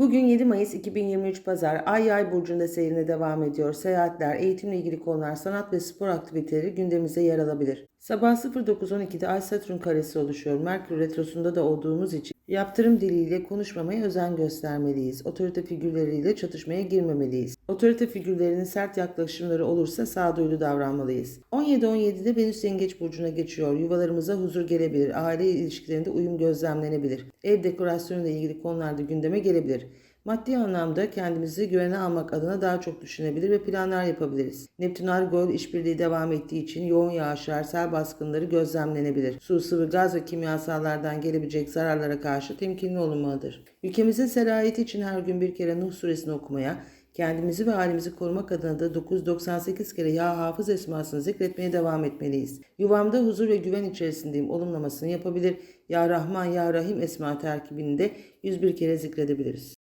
Bugün 7 Mayıs 2023 Pazar, Ay Yay burcunda seyrine devam ediyor. Seyahatler, eğitimle ilgili konular, sanat ve spor aktiviteleri gündemimize yer alabilir. Sabah 09.12'de Ay Satürn karesi oluşuyor. Merkür Retrosu'nda da olduğumuz için yaptırım diliyle konuşmamaya özen göstermeliyiz. Otorite figürleriyle çatışmaya girmemeliyiz. Otorite figürlerinin sert yaklaşımları olursa sağduyulu davranmalıyız. 17.17'de Venüs Yengeç burcuna geçiyor. Yuvalarımıza huzur gelebilir. Aile ilişkilerinde uyum gözlemlenebilir. Ev dekorasyonuyla ilgili konularda gündeme gelebilir. Maddi anlamda kendimizi güvene almak adına daha çok düşünebilir ve planlar yapabiliriz. Neptün Argol işbirliği devam ettiği için yoğun yağışlar, sel baskınları gözlemlenebilir. Su, sıvı, gaz ve kimyasallardan gelebilecek zararlara karşı temkinli olunmalıdır. Ülkemizin selayeti için her gün bir kere Nuh suresini okumaya, kendimizi ve ailemizi korumak adına da 998 kere Ya Hafız esmasını zikretmeye devam etmeliyiz. Yuvamda huzur ve güven içerisindeyim olumlamasını yapabilir. Ya Rahman Ya Rahim esma terkibini de 101 kere zikredebiliriz.